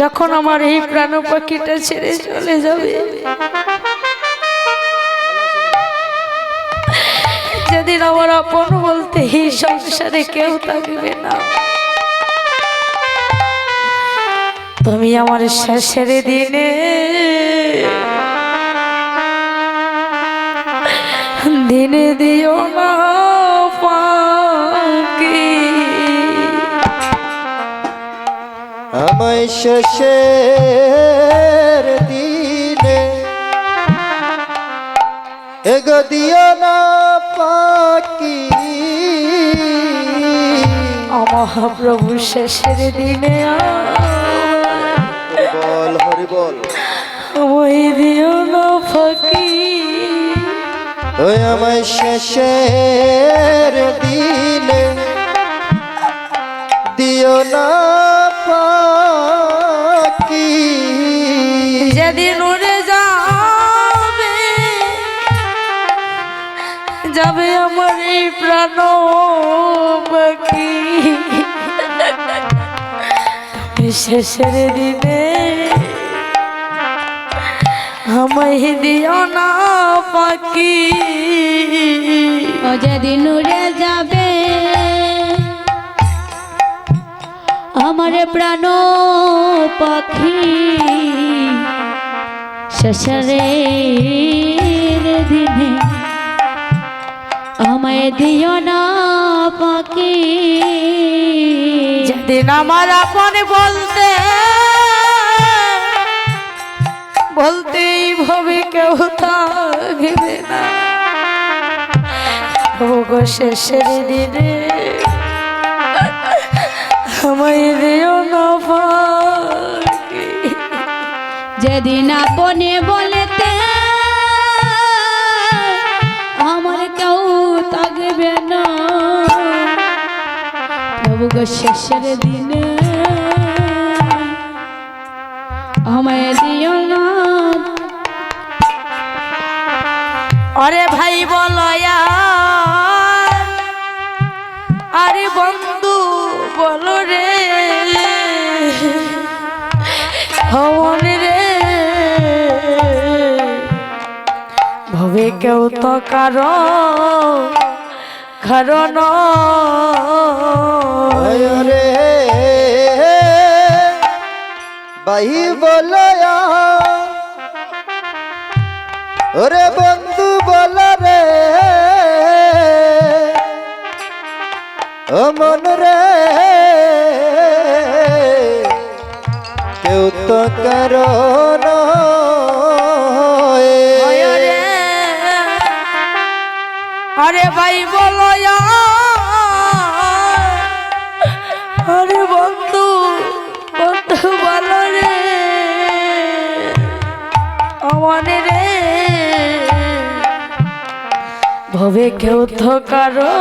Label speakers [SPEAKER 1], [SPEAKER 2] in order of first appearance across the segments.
[SPEAKER 1] যখন আমার এই প্রাণ পাখিটা ছেড়ে চলে যাবে। যেদিন আমার আপন বলতে এই সংসারে কেউ থাকবে না। তুমি আমার শেষের দিনে দিনে দিও না।
[SPEAKER 2] আমায় শেষের দিনে। এগো দিও না পাকি
[SPEAKER 1] মহাপ্রভু শেষের দিনে
[SPEAKER 2] বল হরি বল।
[SPEAKER 1] ওই দিও না ফাঁকি
[SPEAKER 2] ওই আমায় শেষের দিনে। দিও না পাকি
[SPEAKER 1] যাবে আমার এই প্রাণ পাখি। শেষের দিনে আমায় দিও না পাখি।
[SPEAKER 3] যেদিন উড়ে যাবে, আমার প্রাণ পাখি। শেষের দিও না পাখি
[SPEAKER 1] যেদিন আমার আপন বলতে বলতেই ভাবে কেউ থাকবে না ও গো শেষের দিনে আমায় দিও না।
[SPEAKER 3] যেদিন আপনে বলেতে গো শেষের দিনে আমায় দিও না।
[SPEAKER 1] আরে ভাই বলয়া আরে বন্ধু বলো রে। হবন রে। ভবে কেউ তো কারও কারণ
[SPEAKER 2] রে বাই বলয়া। ওরে বন্ধু বল রে। ও মন রে। কেউ তো করো
[SPEAKER 1] ভাই বলয়া আরে বন্ধু বন্ধু বলো রে আমার রে। ভবে কেউ তো কারও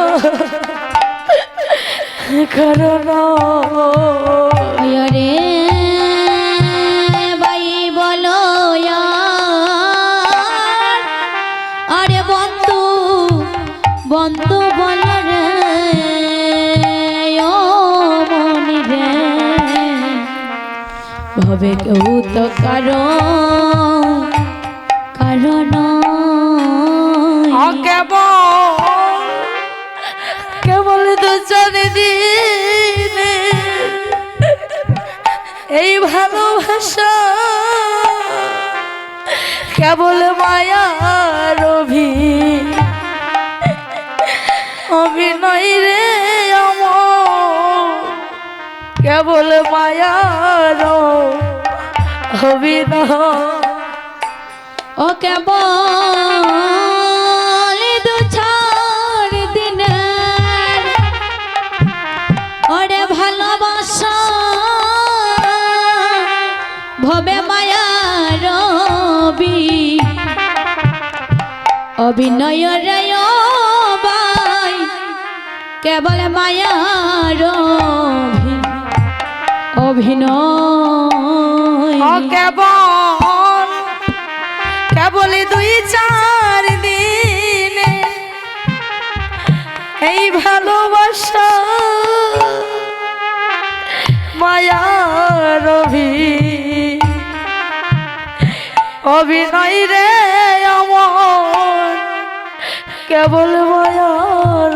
[SPEAKER 1] কারণ
[SPEAKER 3] রে বন্ধু বল ভবে কেউ তো কারও কারণ
[SPEAKER 1] কেবল। কেবল দুজন দিনে এই ভালোবাসা কেবল মায়ার রে আমার কেবল মায়ার অভিনয়।
[SPEAKER 3] ও কেবল দু চার দিনের, ওরে ভালোবাসা, ভবে মায়া রবি অভিনয় রে ও বাই কেবল মায়া রবি অভিনয়।
[SPEAKER 1] কেবল কেবল দুই চার দিনে এই ভালোবাসা মায়ার অভি অভিনয় রে আমার কেবল মায়ার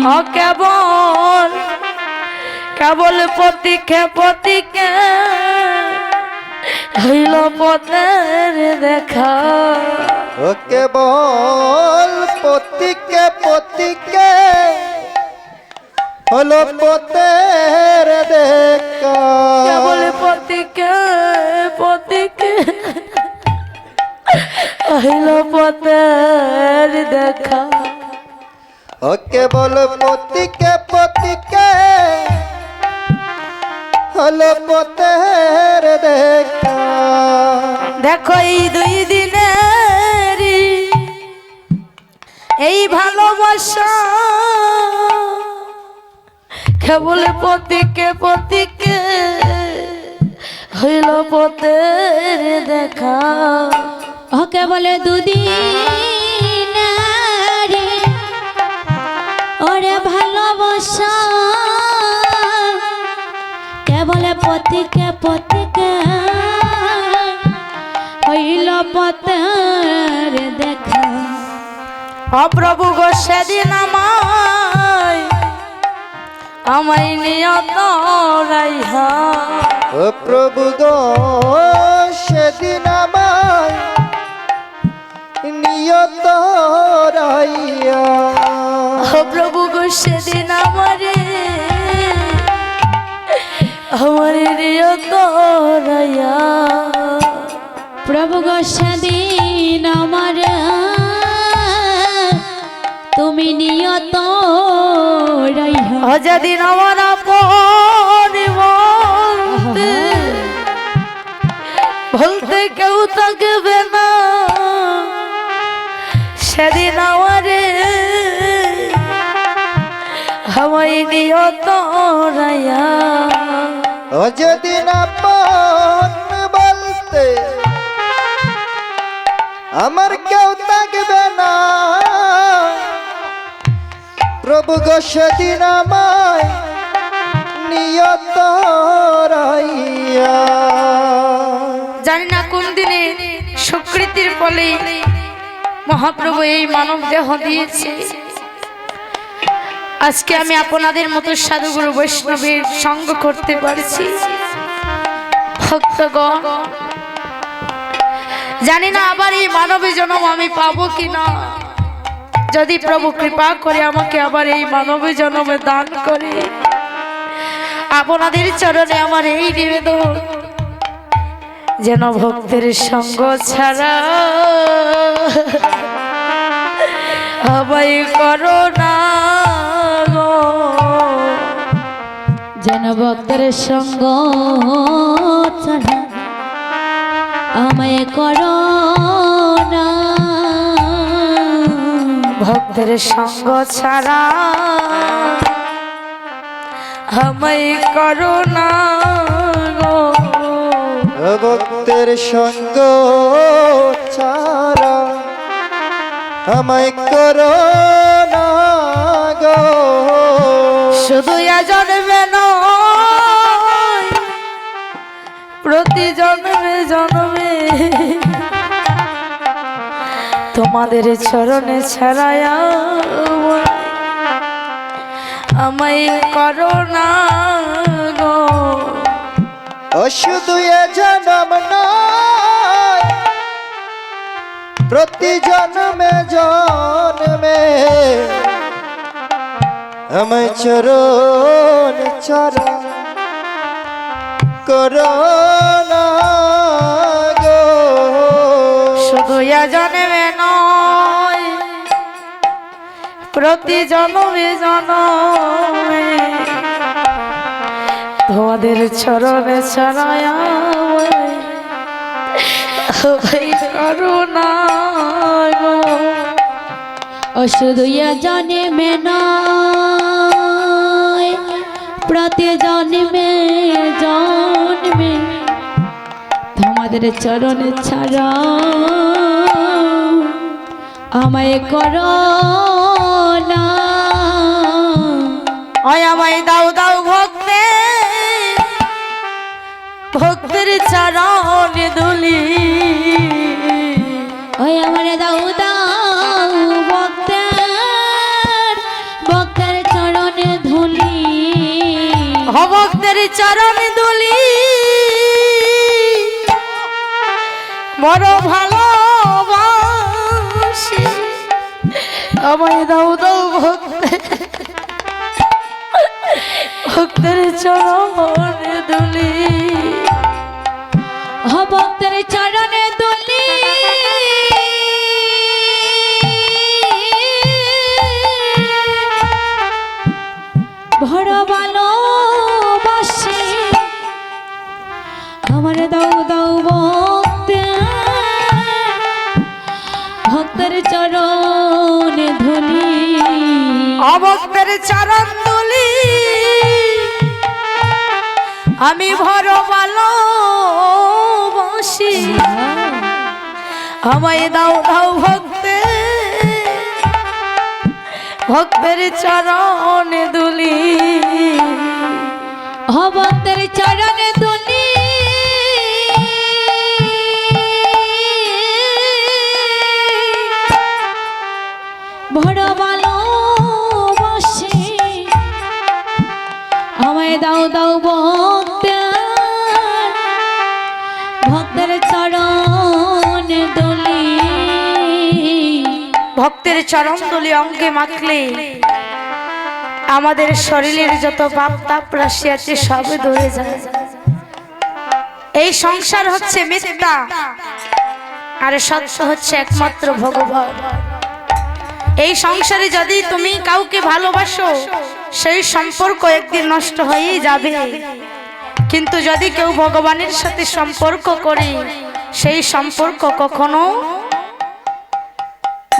[SPEAKER 1] ও কেবল কেবল পতিকে পতিকে হইল পথের দেখা।
[SPEAKER 2] ওকে বল পতিকে পতিকে হলো পতের দেখা।
[SPEAKER 1] কেবল পতিকে পতিকে হইল পথের দেখা।
[SPEAKER 2] ওকে বল পতিকে পতিকে। হলো পতের দেখা।
[SPEAKER 1] দেখো এই দুই দিনের এই ভালোবাসা। কেবল পতিকে পতিকে হইল পথের দেখা।
[SPEAKER 3] ওকে বলে দুদিন। ভালোবাসা কে বলে পতিকে পতিকে হইল পতের দেখা।
[SPEAKER 1] অপ্রভু গো সেদিন আমায় আমায় নিয়ত রাইহা।
[SPEAKER 2] ও প্রভু গো সেদিন আমায় নিয়ত
[SPEAKER 1] ও প্রভু গো সেদিন আমারে আমার
[SPEAKER 3] প্রভু গো সেদিন আমার তুমি নিয়ত
[SPEAKER 1] ও আমার বলতে বলতে কেউ থাকবে না সেদিন আমারে আমায় নিয়ত রাইয়া
[SPEAKER 2] ও যেদিন আপন বলতে আমার কেউ থাকবে না প্রভু গো সেদিন আমায় নিয়ত রাইয়া
[SPEAKER 1] জানি না কোন দিনে সুকৃতির ফলে মহাপ্রভু এই মানব দেহ দিয়েছে। আজকে আমি আপনাদের মতো সাধুগুরু বৈষ্ণবের সঙ্গ করতে পারছি। জানি না আবার এই মানবী জন্ম আমি পাবো কি না যদি প্রভু কৃপা করে আমাকে আবার এই মানবী জন্মে দান করে, আপনাদের চরণে আমার এই নিবেদন, যেন ভক্তের সঙ্গ ছাড়া আমায় করো না।
[SPEAKER 3] যেন ভক্তের সঙ্গ আমায় করো না।
[SPEAKER 1] ভক্তের সঙ্গ ছাড়া আমায় করো না
[SPEAKER 2] ভক্তের সঙ্গ ছাড়া আমায় করো না গো।
[SPEAKER 1] শুধু জন্মে প্রতি জন্মে জন্মে। তোমাদের চরণে ছাড়ায় আমায় করো না গো।
[SPEAKER 2] শুধু জনম প্রতি জন্মে জন্মে। আমায় চরণ চরা করো না গো।
[SPEAKER 1] শুধু জন্মে নয় প্রতি জন্মে জন্মে তোমাদের চরণে ভাই করুণা গো।
[SPEAKER 3] অশুধুয়া জন্মে নয় প্রতি জন্মে জন্মে। তোমাদের চরণে ছাড়া আমায় করো
[SPEAKER 1] আমায় দাও দাও ভক্তে ভক্তের চরণ দুলি
[SPEAKER 3] ওই আমার দাও দাও চরণ
[SPEAKER 1] দুলি। বড় ভালো আমায় দাও দাও ভক্তে ভক্তের চরণ দুলি।
[SPEAKER 3] ভক্তের চরণে
[SPEAKER 1] আমি ভর ভালোবাসি আমায় দাও দাও ভক্তে। ভক্তের চরণ দুলি।
[SPEAKER 3] ভক্তের চরণে ধুলি বড় ভালোবাসি আমায় দাও দাও ভক্তের
[SPEAKER 1] ভক্তের চরণ দুলি অঙ্গে মাখলে আমাদের শরীরের যত পাপ তাপ রাশি আছে সবে ধরে যায়। এই সংসার হচ্ছে মিথ্যা আর সত্য হচ্ছে একমাত্র ভগবান। এই সংসারে যদি তুমি কাউকে ভালোবাসো, সেই সম্পর্ক একদিন নষ্ট হয়েই যাবে। কিন্তু যদি কেউ ভগবানের সাথে সম্পর্ক করে, সেই সম্পর্ক কখনো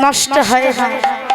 [SPEAKER 1] নষ্ট হয়। না